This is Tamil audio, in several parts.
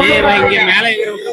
ஏய் இங்க மேல எகிற விட்டு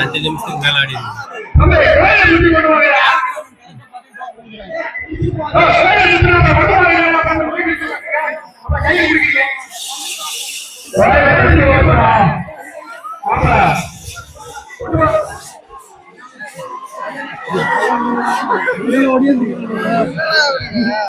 அஞ்சு நிமிஷத்துக்கு மேல ஆடி ஓடியே